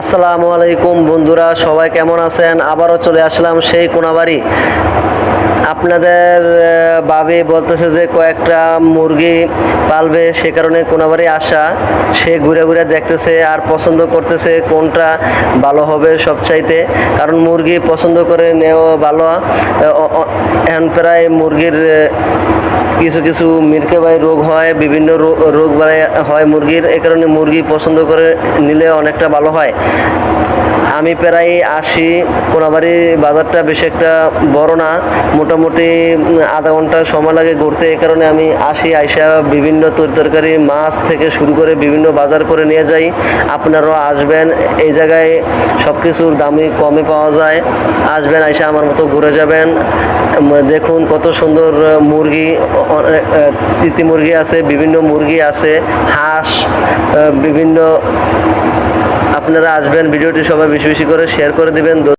আসসালামু আলাইকুম বন্ধুরা, সবাই কেমন আছেন? আবারও চলে আসলাম সেই কোনাবাড়ি। আপনাদের ভাবি বলতেছে যে কয়েকটা মুরগি পালবে, সে কারণে কোনাবাড়ি আসা। সে ঘুরে ঘুরে দেখতেছে আর পছন্দ করতেছে কোনটা ভালো হবে সবচাইতে। কারণ মুরগি পছন্দ করে নেওয়া ভালো। এখন প্রায় মুরগির কিছু কিছু মিরকে বাই রোগ হয়, বিভিন্ন রোগ হয় মুরগির। এ কারণে মুরগি পছন্দ করে নিলে অনেকটা ভালো হয়। আমি প্রায় আসি কোনাবাড়ি বাজারটা বেশি একটা বড় না। মোটামুটি আধা ঘণ্টা সময় লাগে ঘুরতে। এই কারণে আমি আসি, আইসা বিভিন্ন তরি তরকারি, মাছ থেকে শুরু করে বিভিন্ন বাজার করে নিয়ে যাই। আপনারাও আসবেন, এই জায়গায় সব কিছুর দামই কমে পাওয়া যায়। আসবেন, আইসা আমার মতো ঘুরে যাবেন। দেখুন কত সুন্দর মুরগি তিতি মুরগি আছে, বিভিন্ন মুরগি আছে, হাঁস বিভিন্ন, আপনারা আসবেন, ভিডিওটি সবাই বেশি বেশি করে শেয়ার করে দিবেন।